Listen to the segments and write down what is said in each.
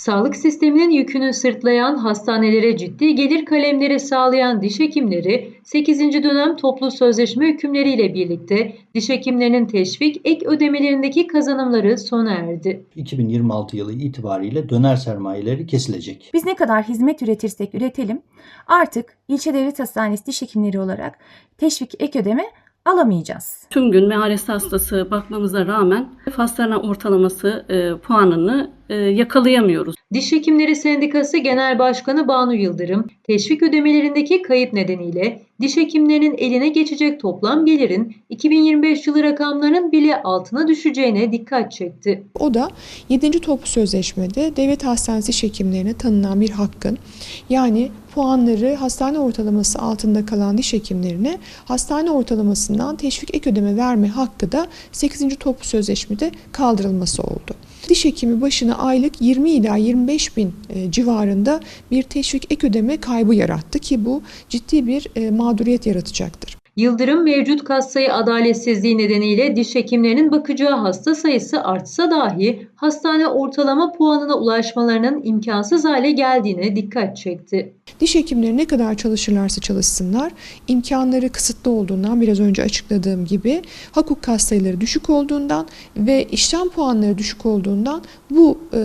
Sağlık sisteminin yükünü sırtlayan, hastanelere ciddi gelir kalemleri sağlayan diş hekimleri 8. dönem toplu sözleşme hükümleriyle birlikte diş hekimlerinin teşvik ek ödemelerindeki kazanımları sona erdi. 2026 yılı itibariyle döner sermayeleri kesilecek. Biz ne kadar hizmet üretirsek üretelim artık ilçe devlet hastanesi diş hekimleri olarak teşvik ek ödeme alamayacağız. Tüm gün mehares hastası bakmamıza rağmen hastane ortalaması e, puanını e, yakalayamıyoruz. Diş Hekimleri Sendikası Genel Başkanı Banu Yıldırım, teşvik ödemelerindeki kayıp nedeniyle diş hekimlerinin eline geçecek toplam gelirin 2025 yılı rakamlarının bile altına düşeceğine dikkat çekti. O da 7. toplu sözleşmede devlet hastanesi diş hekimlerine tanınan bir hakkın yani puanları hastane ortalaması altında kalan diş hekimlerine hastane ortalamasından teşvik ek ödeme verme hakkı da 8. toplu sözleşmede kaldırılması oldu. Diş hekimi başına aylık 20 ila 25 bin e, civarında bir teşvik ek ödeme kaybı yarattı ki bu ciddi bir e, mağduriyet yaratacaktır. Yıldırım mevcut kas sayı adaletsizliği nedeniyle diş hekimlerinin bakacağı hasta sayısı artsa dahi hastane ortalama puanına ulaşmalarının imkansız hale geldiğine dikkat çekti. Diş hekimleri ne kadar çalışırlarsa çalışsınlar, imkanları kısıtlı olduğundan biraz önce açıkladığım gibi hukuk kas sayıları düşük olduğundan ve işlem puanları düşük olduğundan bu e,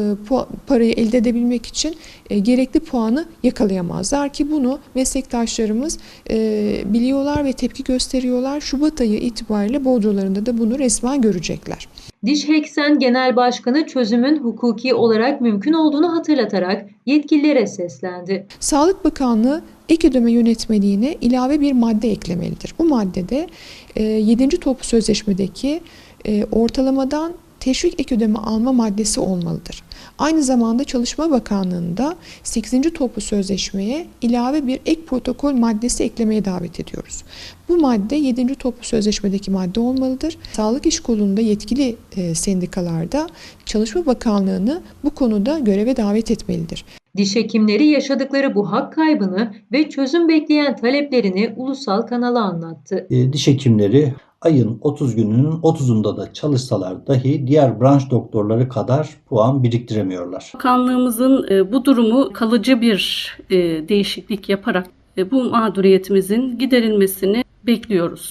parayı elde edebilmek için e, gerekli puanı yakalayamazlar ki bunu meslektaşlarımız e, biliyorlar ve tepki gösteriyorlar. Şubat ayı itibariyle Bodrolarında da bunu resmen görecekler. Diş Heksen Genel Başkanı çözümün hukuki olarak mümkün olduğunu hatırlatarak yetkililere seslendi. Sağlık Bakanlığı ek ödeme yönetmeliğine ilave bir madde eklemelidir. Bu maddede e, 7. toplu sözleşmedeki e, ortalamadan teşvik ek ödeme alma maddesi olmalıdır. Aynı zamanda Çalışma Bakanlığı'nda 8. toplu sözleşmeye ilave bir ek protokol maddesi eklemeye davet ediyoruz. Bu madde 7. toplu sözleşmedeki madde olmalıdır. Sağlık İş Kolu'nda yetkili e, sendikalarda Çalışma Bakanlığı'nı bu konuda göreve davet etmelidir. Diş hekimleri yaşadıkları bu hak kaybını ve çözüm bekleyen taleplerini ulusal kanala anlattı. E, diş hekimleri ayın 30 gününün 30'unda da çalışsalar dahi diğer branş doktorları kadar puan biriktiremiyorlar. Bakanlığımızın e, bu durumu kalıcı bir e, değişiklik yaparak e, bu mağduriyetimizin giderilmesini bekliyoruz.